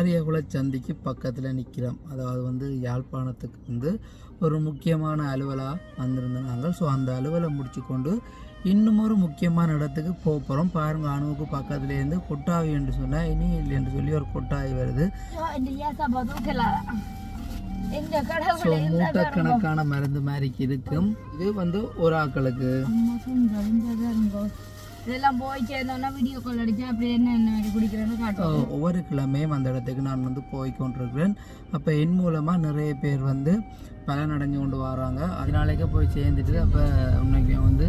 ஆரியகுல சந்திக்கு பக்கத்தில் நிற்கிறோம் அதாவது வந்து யாழ்ப்பாணத்துக்கு வந்து ஒரு முக்கியமான அலுவலாக வந்திருந்த நாங்கள். ஸோ அந்த அலுவலை முடிச்சு கொண்டு இன்னும் ஒரு முக்கியமான இடத்துக்கு போக போகிறோம் பாருங்க அணுவுக்கு பக்கத்துலேருந்து கொட்டாவி என்று சொன்னால் இனி இல்லை என்று சொல்லி ஒரு கொட்டாவி வருது. ஸோ மூட்டைக்கணக்கான மருந்து மாதிரி இருக்கும். இது வந்து ஒரு ஆக்களுக்கு. இதெல்லாம் போய் சேர்ந்தோம்னா வீடியோ கால் அடிச்சு அப்படியே என்ன என்ன குடிக்கிறேன்னு காட்டுவோம் ஒவ்வொரு கிழமையும் அந்த இடத்துக்கு நான் வந்து போய் கொண்டிருக்கிறேன். அப்போ என் மூலமாக நிறைய பேர் வந்து பலன் அடைஞ்சு கொண்டு வராங்க. அதனாலேயே போய் சேர்ந்துட்டு அப்போ உண்மைக்கு வந்து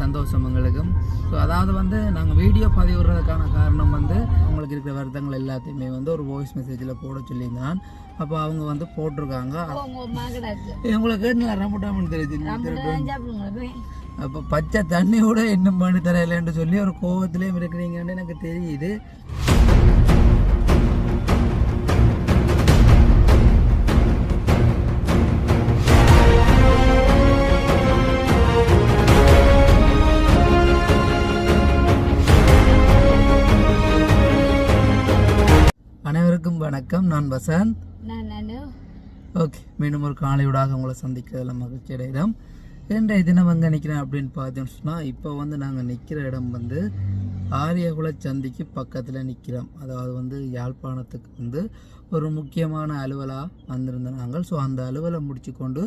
சந்தோஷம் எங்களுக்கும். ஸோ அதாவது வந்து நாங்கள் வீடியோ பதிவிடுறதுக்கான காரணம் வந்து அவங்களுக்கு இருக்கிற வருத்தங்கள் எல்லாத்தையுமே வந்து ஒரு வாய்ஸ் மெசேஜில் போட சொல்லியிருந்தான். அப்போ அவங்க வந்து போட்டிருக்காங்க. உங்க அம்மா கிடக்கு அப்போ பச்சை தண்ணி கூட இன்னும் பண்ணி தரையிலன்னு சொல்லி ஒரு கோவத்திலேயும் இருக்கிறீங்கன்னு எனக்கு தெரியுது. அனைவருக்கும் வணக்கம். நான் வசந்த். ஓகே மீண்டும் ஒரு காலையோடாக உங்களை சந்திக்கிறதுல மகிழ்ச்சி அடைகிறோம் இன்றைய தினம் அங்கே நிற்கிறேன் அப்படின்னு பார்த்தோம்னு சொன்னால் இப்போ வந்து நாங்கள் நிற்கிற இடம் வந்து ஆரியகுல சந்திக்கு பக்கத்தில் நிற்கிறோம் அதாவது வந்து யாழ்ப்பாணத்துக்கு வந்து ஒரு முக்கியமான அலுவலாக வந்திருந்த நாங்கள். ஸோ அந்த அலுவலை முடிச்சு கொண்டு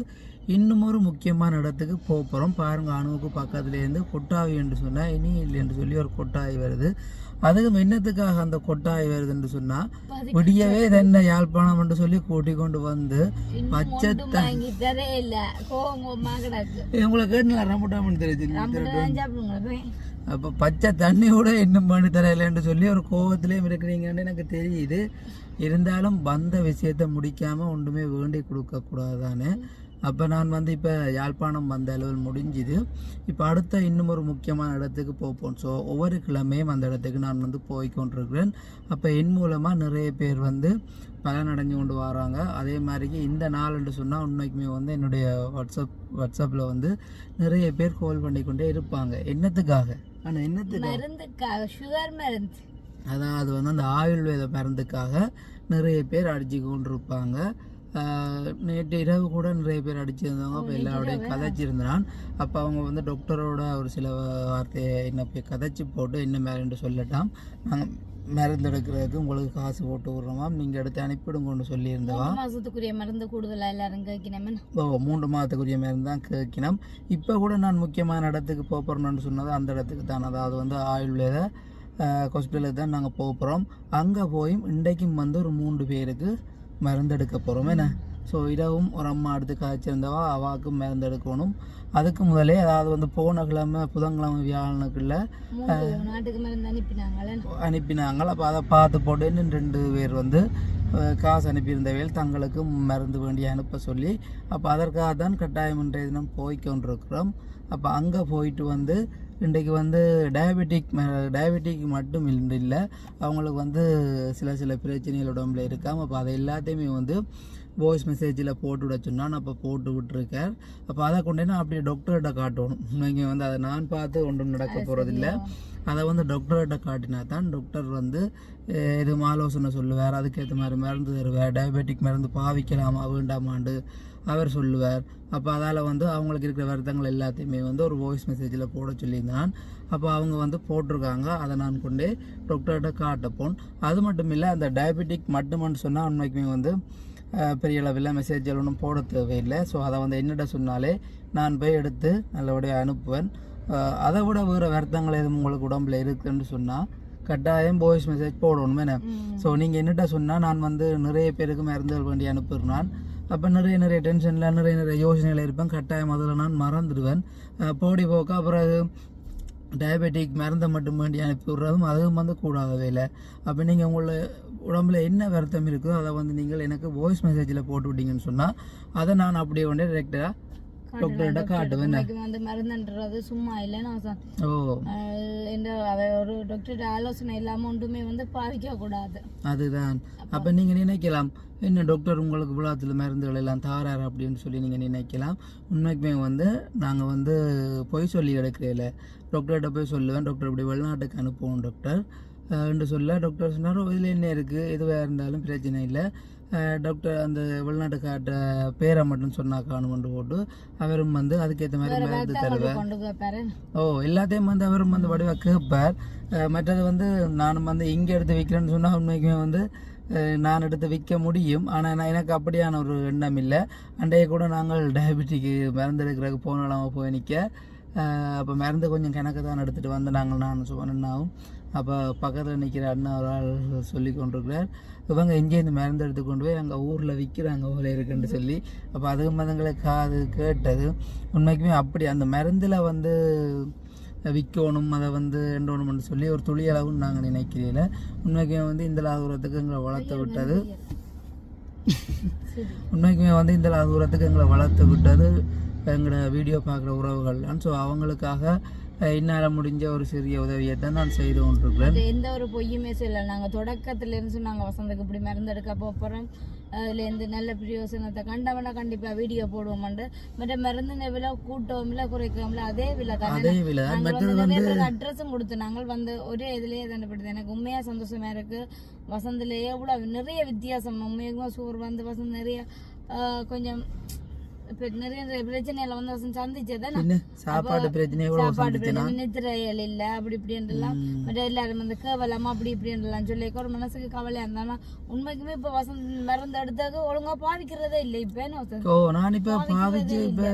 இன்னும் ஒரு முக்கியமான இடத்துக்கு போக போகிறோம் பாருங்கள் அணுவுக்கு பக்கத்துலேருந்து கொட்டாவி என்று சொன்னால் இனி இல்லை என்று சொல்லி ஒரு கொட்டாவி வருது. அதுவும் என்னத்துக்காக அந்த கொட்டாவி வருதுன்னு சொன்னால் விடியவே தென்னை யாழ்ப்பாணம் என்று சொல்லி கூட்டிக் கொண்டு வந்து பச்சை உங்களை கேட்டு சாப்பிடுங்க போய். அப்போ பச்சை தண்ணி கூட இன்னும் பண்ணி தரையிலன்னு சொல்லி ஒரு கோவத்திலேயும் இருக்கிறீங்கன்னு எனக்கு தெரியுது. இருந்தாலும் வந்த விஷயத்தை முடிக்காமல் ஒன்றுமே வேண்டி கொடுக்கக்கூடாதானே அப்போ நான் வந்து இப்போ யாழ்ப்பாணம் வந்த அளவில் முடிஞ்சுது. இப்போ அடுத்த இன்னும் ஒரு முக்கியமான இடத்துக்கு போப்போம். ஸோ ஒவ்வொரு கிழமையும் அந்த இடத்துக்கு நான் வந்து போய் கொண்டிருக்கிறேன். அப்போ என் மூலமாக நிறைய பேர் வந்து பலன் அடைஞ்சு கொண்டு வராங்க. அதே மாதிரிக்கு இந்த நாள்னு சொன்னால் உண்மைக்குமே வந்து என்னுடைய வாட்ஸ்அப் வாட்ஸ்அப்பில் வந்து நிறைய பேர் கால் பண்ணி கொண்டே இருப்பாங்க. என்னத்துக்காக? ஆனால் என்னத்துக்காக? சுகர் மருந்து. அதான் அது வந்து அந்த ஆயுர்வேத மருந்துக்காக நிறைய பேர் அடிச்சு கொண்டிருப்பாங்க. நேற்று இரவு கூட நிறைய பேர் அடிச்சிருந்தவங்க அப்போ எல்லாரோடையும் கதைச்சிருந்தான். அப்போ அவங்க வந்து டாக்டரோட ஒரு சில வார்த்தையை என்ன போய் கதைச்சி போட்டு என்ன மேலேன்னு சொல்லட்டாம். நாங்கள் மருந்து எடுக்கிறதுக்கு உங்களுக்கு காசு போட்டு விட்றோமாம் நீங்கள் எடுத்து அனுப்பிடுங்கன்னு சொல்லியிருந்தவா? மூணு மாசத்துக்குரிய மருந்து கூடுதலா எல்லாரும் கேட்கணுமே ஓ மூன்று மாதத்துக்குரிய மருந்து தான் கேட்கணும் இப்போ கூட நான் முக்கியமான இடத்துக்கு போக போகிறோம்னு சொன்னது அந்த இடத்துக்கு தான். அதாவது வந்து ஆயுர்வேத ஹாஸ்பிட்டலுக்கு தான் நாங்கள் போக போகிறோம் அங்கே போய் இன்றைக்கும் வந்து ஒரு மூன்று பேருக்கு மருந்து எடுக்க போகிறோம் என்ன? ஸோ இரவும் ஒரு அம்மா எடுத்து காய்ச்சிருந்தவா அவாவுக்கும் மருந்து எடுக்கணும் அதுக்கு முதலே அதாவது வந்து போன கிழமை புதன்கிழமை வியாழனுக்குள்ள மூணு நாட்டுக்கு மருந்து அனுப்பினாங்களே அனுப்பினாங்க அப்போ அதை பார்த்து போட்டு ரெண்டு பேர் வந்து காசு அனுப்பியிருந்தவையில் தங்களுக்கு மருந்து வேண்டி அனுப்ப சொல்லி அப்போ அதற்காக தான் கட்டாயம் இன்றைய தினம் போய் கொண்டிருக்கிறோம். அப்போ அங்கே போயிட்டு வந்து இன்றைக்கு வந்து டயபெட்டிக் டயபெட்டிக் மட்டும் இல்லை. அவங்களுக்கு வந்து சில சில பிரச்சனைகள் உடம்புல இருக்காம அப்போ அதை எல்லாத்தையுமே வந்து வாய்ஸ் மெசேஜில் போட்டு விட சொன்னான் அப்போ போட்டு விட்டுருக்கார் அப்போ அதை கொண்டு நான் அப்படியே டாக்டர்கிட்ட காட்டணும். நீங்கள் வந்து அதை நான் பார்த்து ஒன்றும் நடக்க போகிறதில்ல அதை வந்து டாக்டர்கிட்ட காட்டினா தான் டாக்டர் வந்து எதுவும் ஆலோசனை சொல்லுவார். அதுக்கேற்ற மாதிரி மருந்து தருவார். டயபெட்டிக் மருந்து பாவிக்கலாமா வேண்டாமாண்டு அவர் சொல்லுவார். அப்போ அதால் வந்து அவங்களுக்கு இருக்கிற வருத்தங்கள் எல்லாத்தையுமே வந்து ஒரு வாய்ஸ் மெசேஜில் போட சொல்லியிருந்தான். அப்போ அவங்க வந்து போட்டிருக்காங்க. அதை நான் கொண்டே டாக்டர்கிட்ட காட்டப்போன் அது மட்டும் இல்லை அந்த டயபெட்டிக் மட்டுமன்னு சொன்னால் உண்மைக்குமே வந்து பெரிய அளவில் மெசேஜ் ஒன்றும் போட தேவையில்லை. ஸோ அதை வந்து என்னிட்ட சொன்னாலே நான் போய் எடுத்து நல்லபடியாக அனுப்புவேன். அதை விட வேறு வருத்தங்கள் எதுவும் உங்களுக்கு உடம்புல இருக்குன்னு சொன்னால் கட்டாயம் வாய்ஸ் மெசேஜ் போடணும் என்ன ஸோ நீங்கள் என்னட்ட சொன்னால் நான் வந்து நிறைய பேருக்கு மருந்துகள் வேண்டி அனுப்புகிறேன் அப்போ நிறைய நிறைய டென்ஷனில் நிறைய நிறைய யோசனைகள் இருப்பேன். கட்டாயம் அதில் நான் மறந்துடுவேன். போடி போக்க அப்புறம் டயபெட்டிக் மருந்தை மட்டும் வேண்டி அனுப்பி விட்றதும் அதுவும் வந்து கூடாதவே இல்லை. அப்போ நீங்கள் உங்களை உடம்புல என்ன வருத்தம் இருக்குதோ அதை வந்து நீங்கள் எனக்கு வாய்ஸ் மெசேஜில் போட்டு விட்டீங்கன்னு சொன்னால் அதை நான் அப்படியே கொண்டே டிரெக்டாக டாக்டர்கிட்ட காட்டுவேன் வந்து மருந்துன்றது சும்மா இல்லைன்னு அவசரம். ஓ இந்த அவ ஒரு டாக்டர் ஆலோசனை இல்லாம ஒன்றுமே வந்து பாவிக்க கூடாது அதுதான் அப்போ நீங்கள் நினைக்கலாம் என்ன டாக்டர் உங்களுக்கு விழாத்தில் மருந்துகள் எல்லாம் தாராரு அப்படின்னு சொல்லி நீங்கள் நினைக்கலாம் உண்மைக்குமே வந்து நாங்கள் வந்து பொய் சொல்லி எடுக்கிறதில்ல டாக்டர்கிட்ட போய் சொல்லுவேன் டாக்டர் இப்படி வெளிநாட்டுக்கு அனுப்புவோம் டாக்டர் என்று சொல்ல டாக்டர் சொன்னார் இதில் என்ன இருக்குது எதுவாக இருந்தாலும் பிரச்சனை இல்லை டாக்டர் அந்த வெளிநாட்டு காட்ட பேரை மட்டும் சொன்னா காணுமென்று போட்டு அவரும் வந்து அதுக்கேற்ற மாதிரி மருந்து தருவார். ஓ எல்லாத்தையும் வந்து அவரும் வந்து வடிவாக கேட்பார். மற்றது வந்து நானும் வந்து இங்கே எடுத்து விற்கிறேன்னு சொன்னால் உண்மைக்குமே வந்து நான் எடுத்து விற்க முடியும். ஆனால் நான் எனக்கு அப்படியான ஒரு எண்ணம் இல்லை. அண்டையை கூட நாங்கள் டயபெட்டிக்கு மருந்து எடுக்கிறதுக்கு போனாலும் போய் நிற்க அப்போ மருந்து கொஞ்சம் கணக்கு தான் எடுத்துகிட்டு வந்து நாங்கள் நான் சுவனண்ணாவும் அப்போ பக்கத்தில் நிற்கிற அண்ணா ஒரு ஆள் சொல்லி கொண்டிருக்கிறார். இவங்க எங்கே இந்த மருந்து எடுத்து கொண்டு போய் அங்கே ஊரில் விற்கிறாங்க ஊரில் இருக்குன்னு சொல்லி அப்போ அதுவும் மதங்களை காது கேட்டது. உண்மைக்குமே அப்படி அந்த மருந்தில் வந்து விற்கணும் அதை வந்து எண்டோணும்னு சொல்லி ஒரு துளி அளவுன்னு நாங்கள் நினைக்கிறீங்கள உண்மைக்குமே வந்து இந்த லாதூரத்துக்கு எங்களை வளர்த்து விட்டது. உண்மைக்குமே வந்து இந்த லாதூரத்துக்கு எங்களை வளர்த்து விட்டது. எங்களோட வீடியோ பார்க்குற உறவுகள்லாம். ஸோ அவங்களுக்காக என்னால் முடிஞ்ச ஒரு சிறிய உதவியை தான் நான் செய்து கொண்டிருக்கிறேன். எந்த ஒரு பொய்யுமே சொல்லல நாங்க தொடக்கத்துல இருந்து சொன்னாங்க வசந்தக்கு இப்படி மருந்து எடுக்க போறோம். அதுல இருந்து நல்ல பிரயோசனத்தை கண்டவனா கண்டிப்பா வீடியோ போடுவோம்ண்டு. மற்ற மருந்து விலை கூட்டவும் இல்லை குறைக்கவும் இல்லை அதே விலை தான். நாங்கள் அட்ரஸும் கொடுத்து நாங்கள் வந்து ஒரே இதுலயே தண்டப்படுது எனக்கு உண்மையா சந்தோஷமா இருக்கு. வசந்தில எவ்வளவு நிறைய வித்தியாசம். உண்மையாக சோறு வந்து வசந்த் நிறைய கொஞ்சம் நிறைய பிரச்சனையில வந்து சந்திச்சதான் சாப்பாடு பிரச்சனையை கூட சாப்பாடு பிரச்சனை நித்திரையல் இல்ல அப்படி இப்படின்றலாம் எல்லாரும் வந்து கேவலமா அப்படி இப்படின்றலாம் சொல்லி ஒரு மனசுக்கு கவலையா இருந்தாலும் உண்மைக்குமே இப்ப வசந்த் மருந்து எடுத்தது ஒழுங்கா பாதிக்கிறதே இல்லை இப்ப ஓ நான் இப்போ பாதிச்சு இப்போ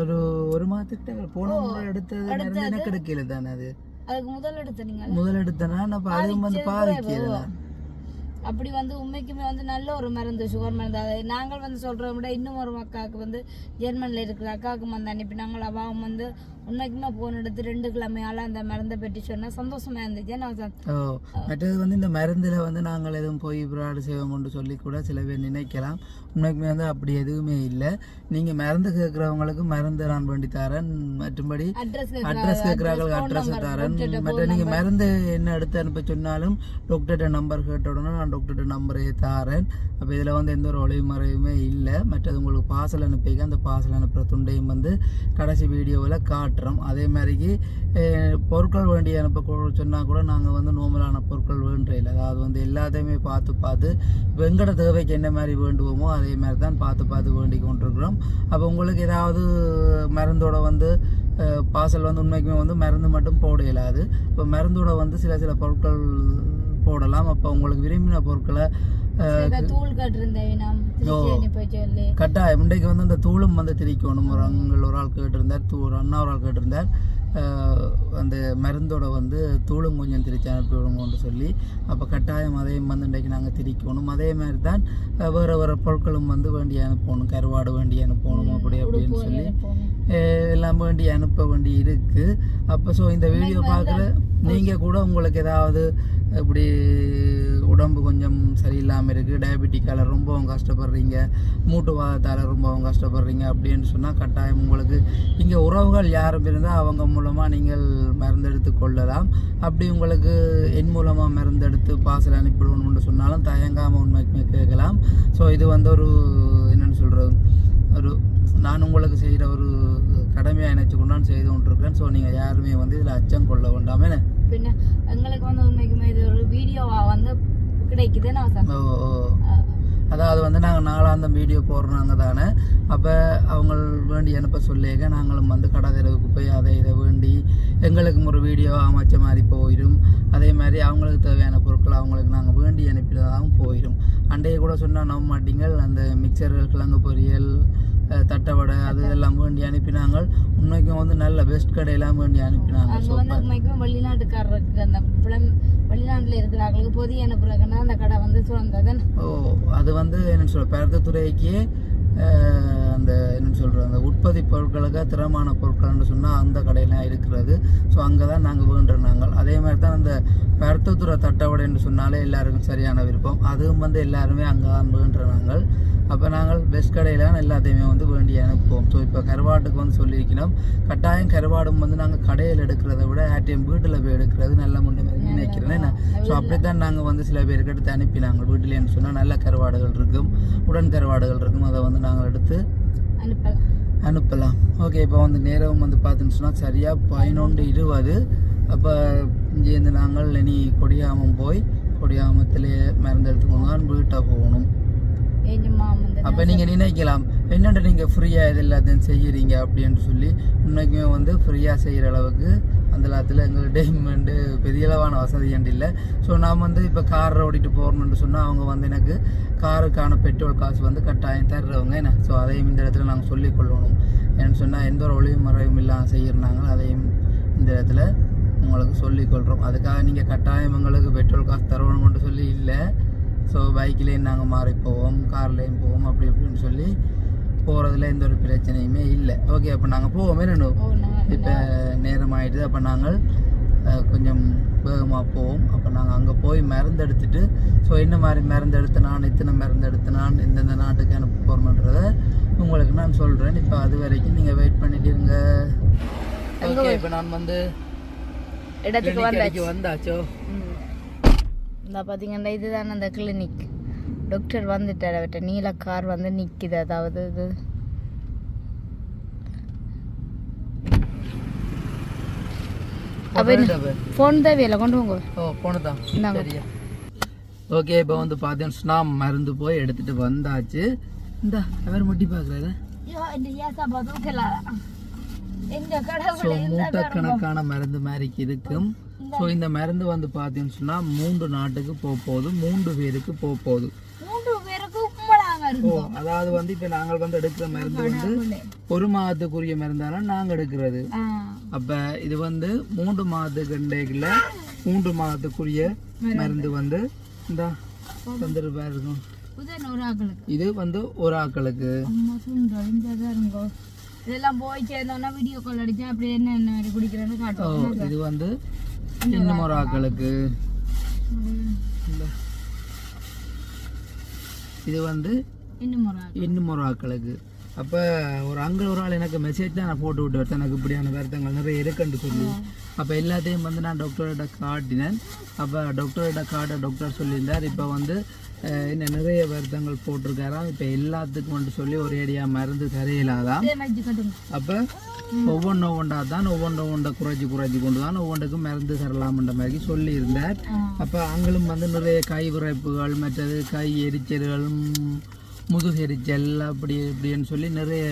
ஒரு ஒரு மாதத்துக்கு போன எடுத்தது எடுக்கல தானே அது அதுக்கு முதல் எடுத்த நீங்க முதல் எடுத்தேன்னா நான் அதுவும் வந்து பாதிக்கல அப்படி வந்து உண்மைக்குமே வந்து நல்ல ஒரு மருந்து சுகர் மருந்து. அதை நாங்கள் வந்து சொல்கிறோம் விட இன்னும் ஒரு அக்காவுக்கு வந்து ஜெர்மனில் இருக்கிற அக்காவுக்கு வந்து அனுப்பினாங்கள் அவாவும் வந்து உண்மைக்குமே போன் எடுத்து ரெண்டு கிழமையால அந்த மருந்தை பற்றி சொன்னா சந்தோஷமா இருந்துச்சு. நான் மற்றது வந்து இந்த மருந்தில் வந்து நாங்கள் எதுவும் போய் பிராடு செய்வோம்னு சொல்லி கூட சில பேர் நினைக்கலாம். உண்மைக்குமே வந்து அப்படி எதுவுமே இல்லை. நீங்கள் மருந்து கேட்குறவங்களுக்கு மருந்து நான் வேண்டி தரேன். மற்றும்படி அட்ரஸ் கேட்குறாங்களுக்கு அட்ரஸ் தரேன். மற்ற நீங்கள் மருந்து என்ன எடுத்து அனுப்ப சொன்னாலும் டாக்டர்கிட்ட நம்பர் கேட்ட உடனே நான் டாக்டர்கிட்ட நம்பரே தாரேன். அப்போ இதில் வந்து எந்த ஒரு ஒளிமறைவுமே இல்லை. மற்றது உங்களுக்கு பார்சல் அனுப்பிக்க அந்த பார்சல் அனுப்புகிற துண்டையும் வந்து கடைசி வீடியோவில் காட்டுறோம் அதே மாதிரிக்கு பொருட்கள் வேண்டி அனுப்ப சொன்னால் கூட நாங்கள் வந்து நோமலான பொருட்கள் வேண்டியில் அதாவது வந்து எல்லாத்தையுமே பார்த்து பார்த்து இப்போ தேவைக்கு என்ன மாதிரி வேண்டுவோமோ அதே மாதிரி தான் பார்த்து பார்த்து வேண்டி கொண்டிருக்கிறோம். அப்போ உங்களுக்கு ஏதாவது மருந்தோட வந்து பார்சல் வந்து உண்மைக்குமே வந்து மருந்து மட்டும் போட இயலாது. இப்போ மருந்தோட வந்து சில சில பொருட்கள் போடலாம். அப்போ உங்களுக்கு விரும்பின பொருட்களை கட்டாயம். இன்றைக்கு வந்து அந்த தூளும் வந்து திரிக்கணும். ஒரு அங்கள் ஒரு ஆள் கேட்டிருந்தார் தூ ஒரு அண்ணா ஒரு ஆள் கேட்டிருந்தார். அந்த மருந்தோட வந்து தூளும் கொஞ்சம் திரிச்சு அனுப்பி விடுங்கன்னு சொல்லி அப்போ கட்டாயம் அதையும் வந்து இன்றைக்கு நாங்கள் திரிக்கணும். அதே மாதிரி தான் வேறு வேறு பொருட்களும் வந்து வேண்டி அனுப்பணும். கருவாடு வேண்டி அனுப்பணும் அப்படி அப்படின்னு சொல்லி எல்லாம் வேண்டி அனுப்ப வேண்டி இருக்குது அப்போ ஸோ இந்த வீடியோ பார்க்குற நீங்கள் கூட உங்களுக்கு ஏதாவது இப்படி உடம்பு கொஞ்சம் சரியில்லாமல் இருக்குது டயபெட்டிக்கால் ரொம்பவும் கஷ்டப்படுறீங்க மூட்டு வாதத்தால் ரொம்பவும் கஷ்டப்படுறீங்க அப்படின்னு சொன்னால் கட்டாயம் உங்களுக்கு இங்கே உறவுகள் யாரும் இருந்தால் அவங்க மூலமாக நீங்கள் மருந்தெடுத்து கொள்ளலாம். அப்படி உங்களுக்கு என் மூலமாக மருந்தெடுத்து பார்சல் அனுப்பிடுவோம்னு சொன்னாலும் தயங்காமல் உண்மைக்குமே கேட்கலாம். ஸோ இது வந்து ஒரு என்னென்னு சொல்கிறது ஒரு நான் உங்களுக்கு செய்கிற ஒரு கடமையாக நினச்சி செய்து கொண்டிருக்கிறேன். ஸோ நீங்கள் யாருமே வந்து இதில் அச்சம் கொள்ள வேண்டாமே? பின்ன எங்களுக்கு வந்து உண்மைக்குமே இது ஒரு வீடியோவா வந்து கிடைக்குது. நான் ஓ ஓ. அதாவது வந்து நாங்கள் நாளாந்தம் வீடியோ போடுறாங்க தானே. அப்போ அவங்க வேண்டி அனுப்ப சொல்லியிருக்க நாங்களும் வந்து கடை தெருவுக்கு போய் அதை இதை வேண்டி எங்களுக்கும் ஒரு வீடியோ அமைச்ச மாதிரி போயிடும். அதே மாதிரி அவங்களுக்கு தேவையான பொருட்கள் அவங்களுக்கு நாங்கள் வேண்டி அனுப்பினதாகவும் போயிடும். அண்டையை கூட சொன்னால் நம்ப மாட்டீங்கள் அந்த மிக்சர்கள் கிழங்கு பொரியல் தட்டவடை அது எல்லாம் வேண்டி அனுப்பினாங்க உண்மைக்கும் வந்து நல்ல பெஸ்ட் கடையெல்லாம் வேண்டி அனுப்பினாங்க ஸோ உண்மைக்குமே வெளிநாட்டுக்காரருக்கு அந்த புலம் வெளிநாட்டுல இருக்கிறவங்களுக்கு பொதி அனுப்புறாங்கன்னா அந்த கடை வந்து சுரந்ததன் ஓ அது வந்து என்னன்னு சொல்ற பருத்தத்துறைக்கு அந்த என்னன்னு சொல்ற அந்த உற்பத்தி பொருட்களுக்கு திறமான பொருட்கள்னு சொன்னால் அந்த கடையெல்லாம் இருக்கிறது. ஸோ அங்கே தான் நாங்கள் வேண்டுற நாங்கள் அதே மாதிரி தான் அந்த பருத்தத்துறை தட்டவடைன்னு சொன்னாலே எல்லாருக்கும் சரியான விருப்பம். அதுவும் வந்து எல்லாருமே அங்கே தான் வேண்டுற நாங்கள் அப்போ நாங்கள் பெஸ்ட் கடையில் எல்லாத்தையுமே வந்து வேண்டி அனுப்புவோம். ஸோ இப்போ கருவாட்டுக்கு வந்து சொல்லியிருக்கணும். கட்டாயம் கருவாடும் வந்து நாங்கள் கடையில் எடுக்கிறத விட ஏடிஎம் வீட்டில் போய் எடுக்கிறது நல்ல முன்னே நினைக்கிறேன். ஸோ அப்படித்தான் நாங்கள் வந்து சில பேருக்கு எடுத்து அனுப்பினாங்க. வீட்டிலேன்னு சொன்னால் நல்ல கருவாடுகள் இருக்கும். உடன் கருவாடுகள் இருக்கும். அதை வந்து நாங்கள் எடுத்து அனுப்பலாம். அனுப்பலாம். ஓகே இப்போ வந்து நேரம் வந்து பார்த்துன்னு சொன்னால் சரியாக பதினொன்று இருபது. அப்போ இங்கேருந்து நாங்கள் இனி கொடியாமம் போய் கொடியாமத்திலே மருந்து எடுத்துக்கோங்க வீட்டை போகணும். அப்போ நீங்கள் நினைக்கலாம் என்னென்ன நீங்கள் ஃப்ரீயாக இது எல்லாத்தையும் செய்கிறீங்க அப்படின்னு சொல்லி இன்னைக்குமே வந்து ஃப்ரீயாக செய்கிற அளவுக்கு அந்த நேரத்தில் எங்கள்கிட்ட வந்து பெரிய அளவான வசதி ஏண்டு இல்லை. ஸோ நான் வந்து இப்போ காரை ஓட்டிட்டு போகணுன்னு சொன்னால் அவங்க வந்து எனக்கு காருக்கான பெட்ரோல் காசு வந்து கட்டாயம் தர்றவங்க என்ன? ஸோ அதையும் இந்த இடத்துல நாங்கள் சொல்லிக் கொள்ளணும். ஏன்னு சொன்னால் எந்த ஒரு ஒளிவு மறைவும் இல்லாமல் செய்கிறாங்க அதையும் இந்த இடத்துல உங்களுக்கு சொல்லிக் கொள்கிறோம் அதுக்காக நீங்கள் கட்டாயம் எங்களுக்கு பெட்ரோல் காசு தரணும்னு சொல்லி இல்லை. ஸோ பைக்லேயும் நாங்கள் மாறி போவோம் கார்லேயும் போவோம் அப்படி இப்படின்னு சொல்லி போகிறதுல எந்த ஒரு பிரச்சனையுமே இல்லை. ஓகே அப்போ நாங்கள் போவோமே நான் இப்போ நேரம் ஆயிடுது அப்போ நாங்கள் கொஞ்சம் வேகமாக போவோம். அப்போ நாங்கள் அங்கே போய் மருந்து எடுத்துட்டு ஸோ என்ன மாதிரி மருந்து நான் இத்தனை மருந்து நான் இந்தந்த நாட்டுக்கு அனுப்ப போகிறோன்றத உங்களுக்கு நான் சொல்கிறேன் இப்போ அது வரைக்கும் நீங்கள் வெயிட் பண்ணிட்டு இருங்க. ஓகே இப்போ நான் வந்து இடத்துக்கு வந்தாச்சோ. இந்த பார்த்தீங்கன்னா இதுதான் அந்த கிளினிக் டாக்டர் வந்துட்டார் அவர்கிட்ட நீல கார் வந்து நிற்கிது அதாவது இது. ஃபோன் தேவையில்லை. கொண்டு போங்க. ஓ இந்தாங்க. சரியா ஓகே இப்போ வந்து பார்த்தீங்கன்னா மருந்து போய் எடுத்துட்டு வந்தாச்சு. இந்த அவர் முட்டி பார்க்குறாரு. ஸோ மூட்டை கணக்கான மருந்து மாதிரிக்கு இருக்கும். ஸோ இந்த மருந்து வந்து பார்த்தீங்கன்னு சொன்னால் மூன்று நாட்டுக்கு போக போகுது மூன்று பேருக்கு போக போகுது. ஓ அதாவது வந்து இப்போ நாங்கள் வந்து எடுக்கிற மருந்து வந்து ஒரு மாதத்துக்குரிய மருந்தால நாங்கள் எடுக்கிறது. அப்போ இது வந்து மூன்று மாதத்துக்கு மூன்று மாதத்துக்குரிய மருந்து. வந்து இந்த ஆக்களுக்கு. இது வந்து ஒரு ஆக்களுக்கு. இதெல்லாம் போய் சேர்ந்தோம்னா வீடியோ கால் அடிச்சா அப்படி என்ன என்ன குடிக்கிறேன்னு காட்டுவோம் இது வந்து இன்னும் ஒரு ஆக்களுக்கு. இது வந்து இன்னும் ஒரு ஆக்களுக்கு. அப்போ ஒரு அங்கே ஒரு ஆள் எனக்கு மெசேஜ் தான் நான் போட்டு விட்டு எனக்கு இப்படியான வருத்தங்கள் நிறைய இருக்குன்னு சொல்லி. அப்போ எல்லாத்தையும் வந்து நான் டாக்டர்கிட்ட காட்டினேன். அப்போ டாக்டர்கிட்ட காட்ட டாக்டர் சொல்லியிருந்தார். இப்போ வந்து இன்னும் நிறைய வருத்தங்கள் போட்டிருக்காராம் இப்போ எல்லாத்துக்கும் வந்து சொல்லி ஒரேடியாக மருந்து தரையிலாதான் அப்போ ஒவ்வொன்று ஒவ்வொன்றா தான் ஒவ்வொன்று ஒவ்வொன்றை குறைச்சி குறைச்சி கொண்டு தான் ஒவ்வொன்றுக்கும் மருந்து தரலாம்ன்ற மாதிரி சொல்லியிருந்தார். அப்போ அங்களும் வந்து நிறைய கை விரைப்புகள் மற்றது கை எரிச்சல்கள் முதுகு எரிச்சல் அப்படி இப்படின்னு சொல்லி நிறைய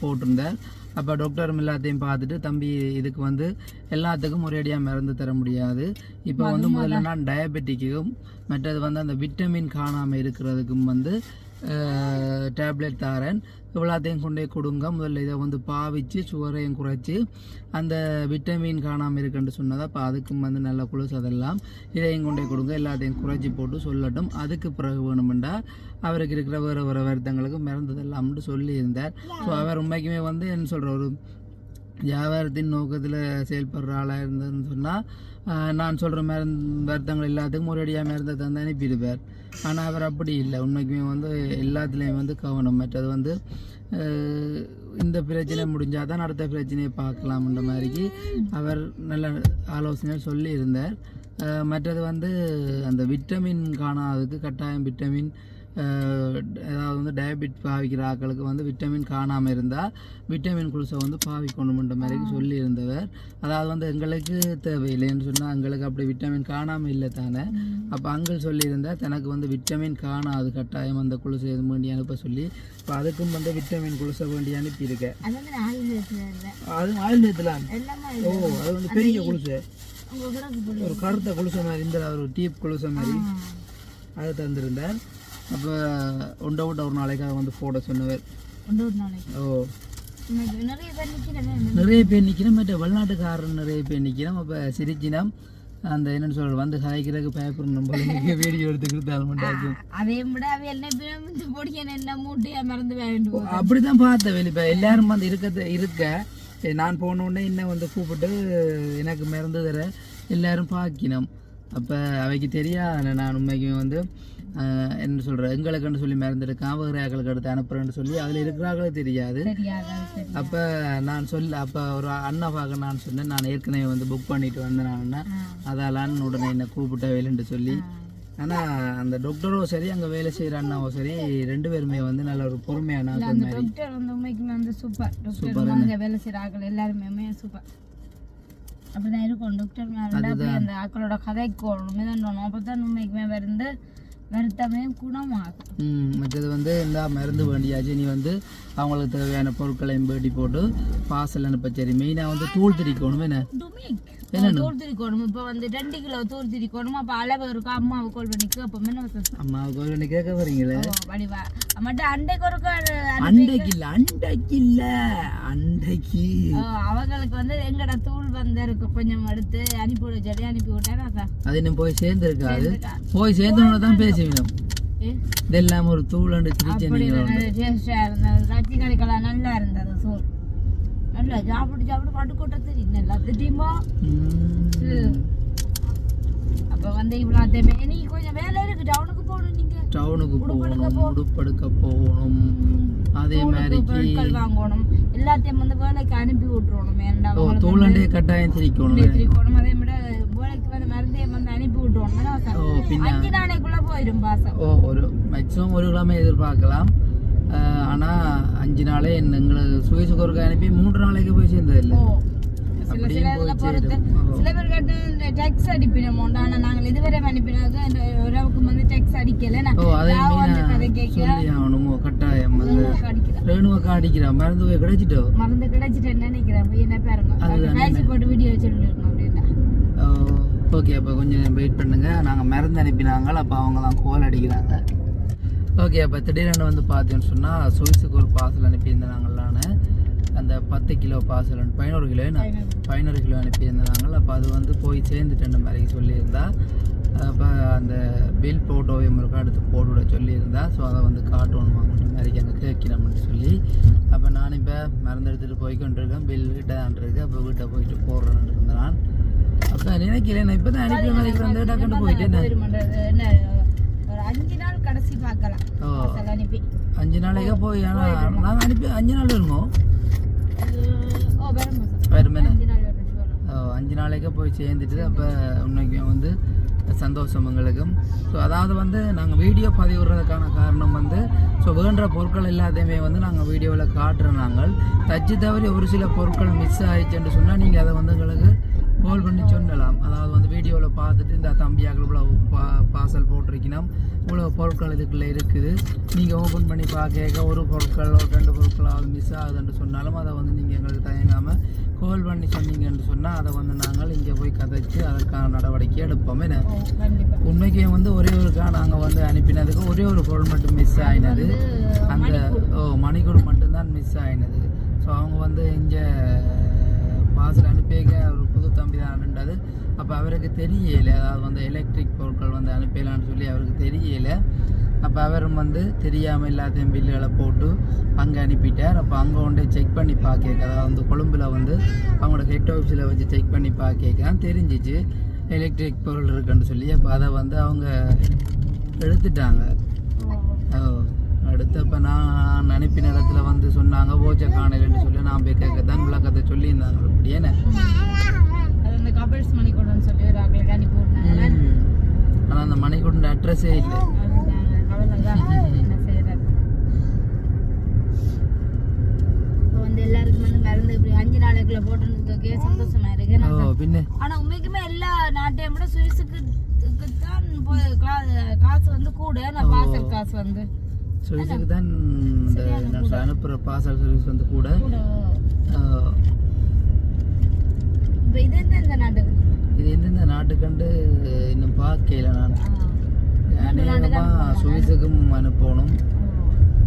போட்டிருந்தார். அப்போ டாக்டரும் எல்லாத்தையும் பார்த்துட்டு தம்பி இதுக்கு வந்து எல்லாத்துக்கும் ஒரேடியாக மருந்து தர முடியாது. இப்போ வந்து முதல்ல நான் டயபெட்டிக்கும் மற்றது வந்து அந்த விட்டமின் காணாமல் இருக்கிறதுக்கும் வந்து டேப்லெட் தாரேன். இவ்வளோத்தையும் கொண்டே கொடுங்க. முதல்ல இதை வந்து பாவிச்சு சுகரையும் குறைச்சி அந்த விட்டமின் காணாமல் இருக்குன்னு சொன்னதை அப்போ அதுக்கும் வந்து நல்ல குளுஸ் அதெல்லாம் இதையும் கொண்டே கொடுங்க. எல்லாத்தையும் குறைச்சி போட்டு சொல்லட்டும். அதுக்கு பிறகு வேணுமெண்டா அவருக்கு இருக்கிற ஒரு ஒரு வருத்தங்களுக்கு மறந்ததெல்லாம்னு சொல்லியிருந்தார். ஸோ அவர் உண்மைக்குமே வந்து என்ன சொல்கிற ஒரு வியாபாரத்தின் நோக்கத்தில் செயல்படுற ஆளாக இருந்ததுன்னு சொன்னால் நான் சொல்கிற மாதிரி வருத்தங்கள் எல்லாத்துக்கும் ஒரேடியாக மருந்தை தந்து அனுப்பிடுவார் ஆனால் அவர் அப்படி இல்லை. உண்மைக்குமே வந்து எல்லாத்துலேயும் வந்து கவனம் மற்றது வந்து இந்த பிரச்சனை முடிஞ்சால் தான் அடுத்த பிரச்சனையை பார்க்கலாம்ன்ற மாதிரிக்கு அவர் நல்ல ஆலோசனை சொல்லியிருந்தார். மற்றது வந்து அந்த விட்டமின் காணாததுக்கு கட்டாயம் விட்டமின் அதாவது வந்து டயபெட் பாவிக்கிற ஆட்களுக்கு வந்து விட்டமின் காணாமல் இருந்தால் விட்டமின் குளுசை வந்து பாவிக்கணுமென்ற மாதிரி சொல்லியிருந்தவர். அதாவது வந்து எங்களுக்கு தேவையில்லைன்னு சொன்னால் எங்களுக்கு அப்படி விட்டமின் காணாமல் இல்லை தானே. அப்போ அங்கிள் சொல்லியிருந்தார் தனக்கு வந்து விட்டமின் காணாது கட்டாயம் அந்த குளுசை எதுவும் வேண்டி அனுப்ப சொல்லி இப்போ அதுக்கும் வந்து விட்டமின் குளுசை வேண்டி அனுப்பியிருக்கேன் அது ஓ அது வந்து பெரிய குளுசை ஒரு கருத்த குளுசை மாதிரி இந்த ஒரு டீப் குளுசை மாதிரி அதை தந்திருந்தார். அப்போ உண்டை விட்ட ஒரு நாளைக்காக வந்து போட சொன்னவர். ஒன்று ஓ. நிறைய பேர் நிற்கிறோம் மற்ற வெளிநாட்டுக்காரன் நிறைய பேர் நிற்கிறோம் அப்போ சிரிச்சினம். அந்த என்னன்னு சொல்ற வந்து கதைக்கிறதுக்கு பயப்படணும் நம்ம வீடியோ எடுத்து கொடுத்தாலும் மட்டும் அதே விட அவ என்ன பொடியன் என்ன மூட்டையா மறந்து வேண்டும் அப்படிதான் பார்த்தேன் வெளி இப்போ எல்லாரும் வந்து இருக்க. இருக்க நான் போன உடனே இன்னும் வந்து கூப்பிட்டு எனக்கு மறந்து தர எல்லாரும் பார்க்கினோம். அப்போ அவைக்கு தெரியாது நான் உண்மைக்குமே வந்து என்ன சொல்கிறேன் எங்களுக்குன்னு சொல்லி மறந்துருக்கான் வேறு ஆக்களுக்கு எடுத்து அனுப்புறேன்னு சொல்லி அதில் இருக்கிறாங்களே தெரியாது. அப்போ நான் சொல்ல அப்போ ஒரு அண்ணா பார்க்க நான் சொன்னேன் நான் ஏற்கனவே வந்து புக் பண்ணிட்டு வந்தேன் அண்ணா அதாலான்னு உடனே என்னை கூப்பிட்ட வேலைன்ட்டு சொல்லி. ஆனால் அந்த டாக்டரோ சரி அங்கே வேலை செய்கிற அண்ணாவோ சரி ரெண்டு பேருமே வந்து நல்ல ஒரு பொறுமையான அந்த டாக்டர் வந்து உண்மைக்குமே வந்து சூப்பர் டாக்டர் அங்கே வேலை செய்கிற ஆட்கள் எல்லாருமே சூப்பர் அப்படிதான் இருக்கும் டாக்டர் அந்த ஆக்களோட மிதண்டணும் அப்போ தான் உண்மைக்குமே வந்து வருத்தமே குணமாகும். மற்றது வந்து இந்த மருந்து வேண்டியாச்சு. நீ வந்து அவங்களுக்கு தேவையான பொருட்களையும் வேண்டி போட்டு பார்சல் அனுப்ப சரி. மெயினாக வந்து தூள் திரிக்கணும் என்ன? தூர் திரிக்கணும். இப்போ வந்து ரெண்டு கிலோ தூர் திரிக்கணும். அப்போ அளவு இருக்கும் அம்மாவை கால் கேட்க வரீங்களே வடிவா மட்டும் அண்டைக்கு ஒரு அண்டைக்கு இல்லை அண்டைக்கு இல்லை அண்டைக்கு. அவங்களுக்கு வந்து எங்கட தூள் வந்து இருக்கு. கொஞ்சம் எடுத்து அனுப்பி விட சொல்லி அனுப்பி விட்டேன் அது இன்னும் போய் சேர்ந்துருக்காது. போய் சேர்ந்தவன தான் பேசிவிடும் ஏ, இதெல்லாம் ஒரு அப்படி நீங்கள் நல்ல இருந்தது நல்லா இருந்தது சோறு நல்லா சாப்பிட்டு சாப்பிட்டு பட்டுக்கோட்ட தெரியும் நல்லா தெரியுமா அப்ப வந்து இவ்வளோ நீ கொஞ்சம் வேலை இருக்கு டவுனுக்கு போகணும் நீங்க டவுனுக்கு போகணும் உடுப்படுக்க போகணும் அதே மாதிரிக்கு பொருட்கள் வாங்கணும் எல்லாத்தையும் வந்து வேலைக்கு அனுப்பி விட்டுறணும் ஏன்டா ஓ தூளண்டே கட்டாயம் திரிக்கணும் திரிக்கணும் அதே மாதிரி வேலைக்கு வந்து மருந்தையும் வந்து அனுப்பி விட்டுறணும் அஞ்சு நாளைக்குள்ள போயிடும் பாசம் ஓ ஒரு மேக்ஸிமம் ஒரு கிழமை எதிர்பார்க்கலாம் ஆனா அஞ்சு நாளே என்ன எங்களுக்கு சுயசுக்கு ஒருக்க அனுப்பி மூன்று நாளைக்கு போய் சேர்ந்தது இல்லை ஓ சில சில பொறுத்து பேர் கேட்டு இந்த டெக்ஸ் அடிப்பினோம் ஆனா நாங்கள் இதுவரை அனுப்பினது இந்த உறவுக்கு வந்து டெக்ஸ் அடிக்கல. நான் கட்டாயம் அடிக்கிறேன் ரேணுவக்கா அடிக்கிறா. மருந்து கிடைச்சிட்டோ? மருந்து கிடைச்சிட்டேன்னு நினைக்கிறேன். என்ன பாருங்க. போட்டு வீடியோ சொல்லிருக்கோம் அப்படின்னா. ஓகே அப்போ கொஞ்சம் வெயிட் பண்ணுங்க. நாங்கள் மருந்து அனுப்பினாங்க. அப்போ அவங்கலாம் கோல் அடிக்கிறாங்க. ஓகே அப்போ திடீர்னு வந்து பார்த்தீங்கன்னு சொன்னால் சுவிஸுக்கு ஒரு பார்சல் அனுப்பியிருந்தாங்களான்னு அந்த பத்து கிலோ பார்சல் பதினோரு கிலோ பதினோரு. கிலோ அனுப்பியிருந்தாங்க அப்போ அது வந்து போய் சேர்ந்துட்டேன் மாதிரி சொல்லியிருந்தா அப்போ அந்த பில் ஃபோட்டோவையும் ஒரு எடுத்து போட்டு விட சொல்லியிருந்தா ஸோ அதை வந்து காட்டணுமான்ற மாதிரி அங்கே கேட்கணும்னு சொல்லி அப்போ நான் இப்போ மருந்து எடுத்துகிட்டு போய் கொண்டிருக்கேன் பில் கிட்ட தான் இருக்கு அப்போ வீட்டை போயிட்டு போடுறேன்னு இருந்தேன் நான். அப்போ நினைக்கல நான் இப்போ தான் அனுப்பி நினைக்கிறேன் அந்த டக்குன்னு போயிட்டேன் அஞ்சு நாள் கடைசி பார்க்கலாம். அனுப்பி. அஞ்சு நாளைக்கா போய் நாங்கள் அனுப்பி அஞ்சு நாள் இருந்தோம் ஓ வரும் வேறு அஞ்சு நாளைக்கு போய் சேர்ந்துட்டு அப்போ இன்னைக்கு வந்து சந்தோஷம் எங்களுக்கும். ஸோ அதாவது வந்து நாங்கள் வீடியோ பதிவிடுறதுக்கான காரணம் வந்து ஸோ வேண்டுற பொருட்கள் எல்லாத்தையுமே வந்து நாங்கள் வீடியோவில் காட்டுறோம் நாங்கள். தச்சு தவறி ஒரு சில பொருட்கள் மிஸ் ஆயிடுச்சுன்னு சொன்னால் நீங்கள் அதை வந்து எங்களுக்கு கால் பண்ணி சொல்லலாம். அதாவது வந்து வீடியோவில் பார்த்துட்டு இந்த தம்பியாக இவ்வளோ பா பார்சல் போட்டிருக்கணும் இவ்வளோ பொருட்கள் இதுக்குள்ளே இருக்குது. நீங்கள் ஓப்பன் பண்ணி பார்க்க ஒரு பொருட்கள் ஒரு ரெண்டு பொருட்களாவது மிஸ் ஆகுதுன்னு சொன்னாலும் அதை வந்து நீங்கள் எங்களுக்கு தயங்காமல் கால் பண்ணி சொன்னீங்கன்னு சொன்னால் அதை வந்து நாங்கள் இங்கே போய் கதைச்சு அதற்கான நடவடிக்கை எடுப்போம். என்ன? உண்மைக்கு வந்து ஒரே ஒருக்கா நாங்கள் வந்து அனுப்பினதுக்கு ஒரே ஒரு பொருள் மட்டும் மிஸ் ஆயினது. அந்த ஓ மணிக்கூடு மட்டும்தான் மிஸ் ஆயினது. ஸோ அவங்க வந்து இங்கே பார்சல் அனுப்பிக்க ஒரு புது தம்பி தான் அனுண்டது அப்போ அவருக்கு தெரியல அதாவது வந்து எலக்ட்ரிக் பொருட்கள் வந்து அனுப்பலான்னு சொல்லி அவருக்கு தெரியல. அப்போ அவரும் வந்து தெரியாமல் எல்லாத்தையும் பில்லுகளை போட்டு அங்கே அனுப்பிட்டார். அப்போ அங்கே கொண்டு செக் பண்ணி பார்க்க அதாவது வந்து கொழும்பில் வந்து அவங்களோட ஹெட் ஆஃபீஸில் வச்சு செக் பண்ணி பார்க்க தெரிஞ்சிச்சு. எலக்ட்ரிக் பொருள் இருக்குன்னு சொல்லி அப்போ அதை வந்து அவங்க எடுத்துட்டாங்க. ஓ ஓ நான் அனுப்பின இடத்துல வந்து சொன்னாங்க ஓச்ச காணலன்னு சொல்லி நான் போய் கேட்க தான் விளக்கத்தை சொல்லியிருந்தாங்க. அப்படியே அது அந்த கபிள்ஸ் மணி கொடுன்னு சொல்லி ஒரு ஆக்களுக்கு அனுப்பி விட்டாங்க ஆனால் அந்த மணிக்கூட அட்ரஸே இல்லை. அவ்வளோதான் என்ன செய்யறது? இப்போ வந்து எல்லாருக்கும் வந்து மருந்து இப்படி அஞ்சு நாளைக்குள்ள போட்டுருக்கே சந்தோஷமா இருக்கு. ஆனா உண்மைக்குமே எல்லா நாட்டையும் விட சுவிஸுக்கு தான் காசு வந்து கூட. நான் பார்சல் காசு வந்து. சுவிஸுக்கு தான் இந்த அனுப்புகிற பார்சல் சர்வீஸ் வந்து கூட. கூட. இப்போ இது என்ன இந்த நாட்டுக்கு இது எந்தெந்த நாட்டுக்கண்டு இன்னும் பார்க்கல நான். அநேகமாக சுவிஸுக்கும் அனுப்பணும்.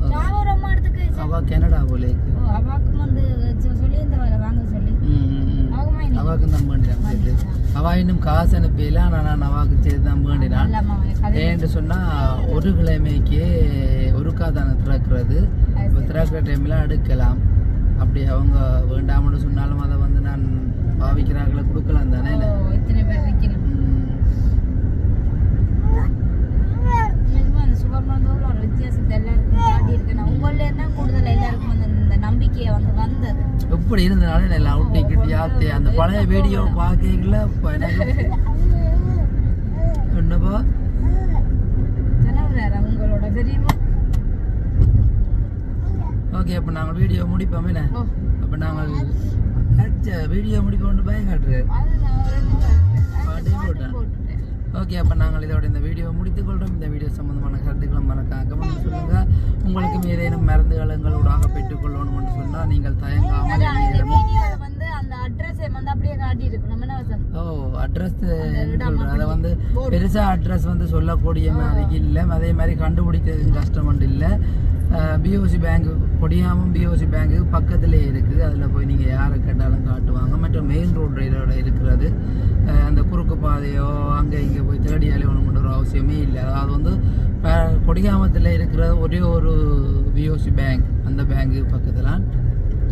ஒரு அவ கனடா போல. அவாக்கும் வந்து சொல்லி. இந்த வாங்க அவாக்கு தான் வேண்டினான் அவ இன்னும் காசு அனுப்பியல ஆனால் நான் அவாக்கு சேர்த்து தான் வேண்டினான். ஏன்னு சொன்னா ஒரு கிழமைக்கு ஒருக்கா தானே திறக்கிறது. இப்போ திறக்கிற டைம்ல எடுக்கலாம் அப்படி அவங்க வேண்டாம்னு சொன்னாலும் அதை வந்து நான் பாவிக்கிறாங்கள கொடுக்கலாம் தானே இத்தனை பேர் அந்த சூப்பர் மார்க்கெட்ல ஒரு வித்தியாசத்தை எல்லாருக்கும் காட்டி இருக்கு. உங்கள என்ன கூடுதல் எல்லாருக்கும் வந்து இந்த நம்பிக்கையை வந்து வந்தது. எப்படி இருந்தனால எல்லாம் அவுட்டிக்கிட்டு யாத்தே அந்த பழைய வீடியோ பார்க்கல என்னப்பா? அவங்களோட தெரியுமா? ஓகே அப்போ நாங்கள் வீடியோ முடிப்போம் என்ன? அப்போ நாங்கள் கச்ச வீடியோ முடிக்க கொண்டு பய போட்டேன். போட்டுட்டேன் ஓகே அப்போ நாங்கள் இதோட இந்த வீடியோ முடித்துக் கொள்கிறோம் இந்த வீடியோ சம்பந்தமான கருத்துக்களை மறக்காம கமெண்ட் சொல்லுங்க. உங்களுக்கு ஏதேனும் மருந்துகள் எங்களோடாக பெற்றுக்கொள்ளணும்னு சொன்னால் நீங்கள் தயங்காமல் வந்து அந்த அட்ரஸ் வந்து அப்படியே ஓ அதை வந்து. பெருசாக அட்ரஸ் வந்து சொல்லக்கூடிய மாதிரி இல்லை. அதே மாதிரி கண்டுபிடிக்கிறது கஷ்டம் இல்லை. பிஓசி பேங்க் கொடியாமம் பிஓசி பேங்க்கு பக்கத்திலே இருக்குது அதில் போய் நீங்கள் யாரை கேட்டாலும் காட்டுவாங்க. மற்றும் மெயின் ரோடு இருக்கிறது. அந்த குறுக்கு பாதையோ அங்கே இங்கே போய் தேடி அலைவணும் ஒரு அவசியமே இல்லை. அதாவது வந்து கொடியாமத்தில் இருக்கிற ஒரே ஒரு பிஓசி பேங்க் அந்த பேங்க்கு பக்கத்தில்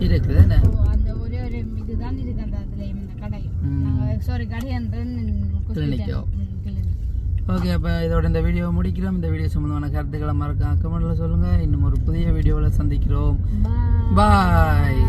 இருக்குது. என்ன? அந்த ஒரே ஒரு இதுதான் இருக்கு அந்த அதுல இந்த கடை சாரி கடை அந்த கிளினிக்கோ. ஓகே அப்போ இதோட இந்த வீடியோ முடிக்கிறோம். இந்த வீடியோ சம்மந்தமான கருத்துக்களை மறக்காம கமெண்ட்ல சொல்லுங்கள் இன்னும் ஒரு புதிய வீடியோவில் சந்திக்கிறோம். பாய்